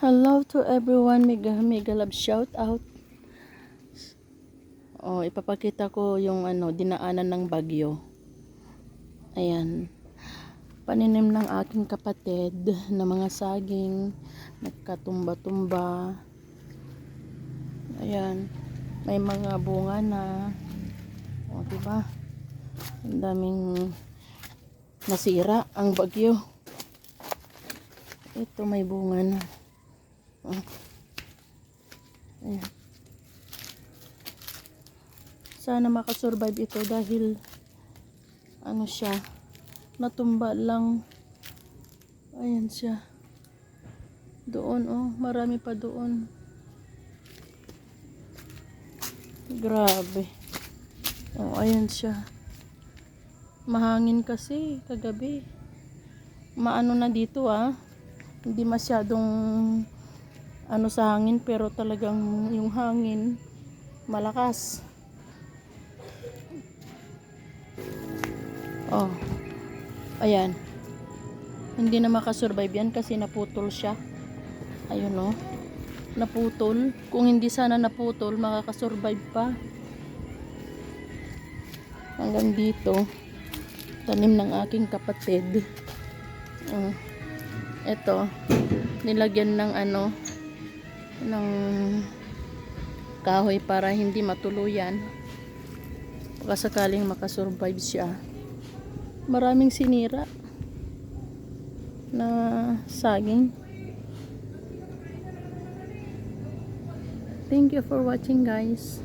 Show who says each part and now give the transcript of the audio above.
Speaker 1: Hello to everyone. Mega, mega love shout out. Oh, ipapakita ko yung ano, dinaanan ng bagyo. Ayan. Paninim ng aking kapatid na mga saging, nagkatumba-tumba. Ayan. May mga bunga na. O, diba? Ang daming nasira ang bagyo. Ito may bunga na. Oh. Ayan. Sana makasurvive ito dahil ano siya natumba lang. Ayan siya. Doon oh, marami pa doon. Grabe. Oh, ayan siya. Mahangin kasi kagabi. Maano na dito ah. Hindi masyadong ano sa hangin pero talagang yung hangin malakas. Oh. Ayan. Hindi na makasurvive yan kasi naputol siya. Ayun oh. Naputol. Kung hindi sana naputol, makakasurvive pa. Hanggang dito. Tanim ng aking kapatid. Oh. Ito. Nilagyan ng ano ng kahoy para hindi matuluyan. Baka sakaling makasurvive siya maraming sinira na saging. Thank you for watching guys.